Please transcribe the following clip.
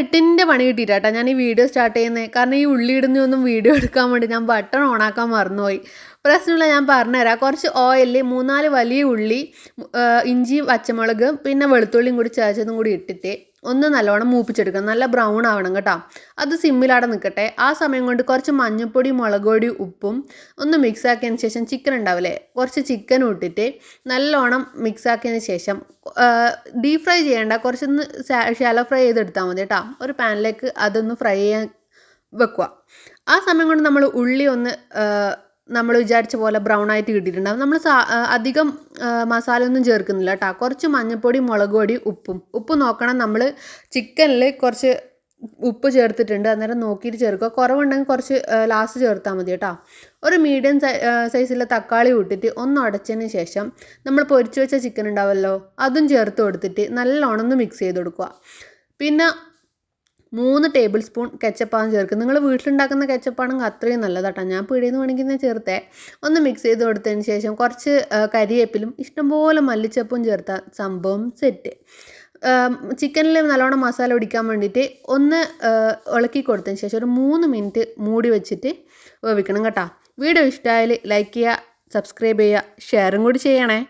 എട്ടിന്റെ പണി കിട്ടിയിട്ടാ ഞാൻ ഈ വീഡിയോ സ്റ്റാർട്ട് ചെയ്യുന്നത് കാരണം ഈ ഉള്ളി ഇടുന്നൊന്നും വീഡിയോ എടുക്കാൻ വേണ്ടി ഞാൻ ബട്ടൺ ഓണാക്കാൻ മറന്നുപോയി. പ്രശ്നമില്ല ഞാൻ പറഞ്ഞുതരാം. കുറച്ച് ഓയിൽ മൂന്നാൽ വലിയ ഉള്ളി ഇഞ്ചിയും പച്ചമുളകും പിന്നെ വെളുത്തുള്ളിയും കൂടി ചേർച്ചതും കൂടി ഇട്ടിട്ട് ഒന്ന് നല്ലോണം മൂപ്പിച്ചെടുക്കുക നല്ല ബ്രൗൺ ആവണം കേട്ടോ. അത് സിമ്മിലവിടെ നിൽക്കട്ടെ ആ സമയം കൊണ്ട് കുറച്ച് മഞ്ഞൾപ്പൊടി മുളക് പൊടി ഉപ്പും ഒന്ന് മിക്സ് ആക്കിയതിന് ശേഷം ചിക്കൻ ഉണ്ടാവില്ലേ? കുറച്ച് ചിക്കൻ ഇട്ടിട്ട് നല്ലോണം മിക്സ് ആക്കിയതിന് ശേഷം ഡീപ് ഫ്രൈ ചെയ്യേണ്ട. കുറച്ചൊന്ന് ഷാലോ ഫ്രൈ ചെയ്തെടുത്താൽ മതി കേട്ടോ. ഒരു പാനിലേക്ക് അതൊന്ന് ഫ്രൈ ചെയ്യാൻ വെക്കുക. ആ സമയം കൊണ്ട് നമ്മൾ ഉള്ളി ഒന്ന് നമ്മൾ വിചാരിച്ച പോലെ ബ്രൗൺ ആയിട്ട് കിട്ടിയിട്ടുണ്ടാവും. നമ്മൾ അധികം മസാല ഒന്നും ചേർക്കുന്നില്ല കേട്ടോ കുറച്ച് മഞ്ഞൾപ്പൊടി മുളക് പൊടി ഉപ്പും. ഉപ്പ് നോക്കണം നമ്മൾ ചിക്കനിൽ കുറച്ച് ഉപ്പ് ചേർത്തിട്ടുണ്ട്. അന്നേരം നോക്കിയിട്ട് ചേർക്കുക. കുറവുണ്ടെങ്കിൽ കുറച്ച് ലാസ്റ്റ് ചേർത്താൽ മതി കേട്ടോ ഒരു മീഡിയം സൈസിലെ തക്കാളി ഇട്ടിട്ട് ഒന്ന് അടച്ചതിന് ശേഷം നമ്മൾ പൊരിച്ചു വെച്ച ചിക്കൻ ഉണ്ടാവുമല്ലോ അതും ചേർത്ത് കൊടുത്തിട്ട് നല്ലോണം ഒന്ന് മിക്സ് ചെയ്ത് കൊടുക്കുക. പിന്നെ മൂന്ന് ടേബിൾ സ്പൂൺ കെച്ചപ്പാണ് ചേർക്കുക നിങ്ങൾ വീട്ടിലുണ്ടാക്കുന്ന കെച്ചപ്പാണെങ്കിൽ അത്രയും നല്ലതാട്ടോ. ഞാൻ പീടിയിൽ നിന്ന് വേണമെങ്കിൽ ഞാൻ ചേർത്തേ. ഒന്ന് മിക്സ് ചെയ്ത് കൊടുത്തതിന് ശേഷം കുറച്ച് കരിയേപ്പിലും ഇഷ്ടംപോലെ മല്ലിച്ചപ്പും ചേർത്ത സംഭവം സെറ്റ് ചിക്കനിൽ നല്ലോണം മസാല പിടിക്കാൻ വേണ്ടിയിട്ട് ഒന്ന് ഇളക്കി കൊടുത്തതിന് ശേഷം ഒരു മൂന്ന് മിനിറ്റ് മൂടി വെച്ചിട്ട് വേവിക്കണം കേട്ടോ. വീഡിയോ ഇഷ്ടമായാൽ ലൈക്ക് ചെയ്യുക സബ്സ്ക്രൈബ് ചെയ്യുക ഷെയറും കൂടി ചെയ്യണേ.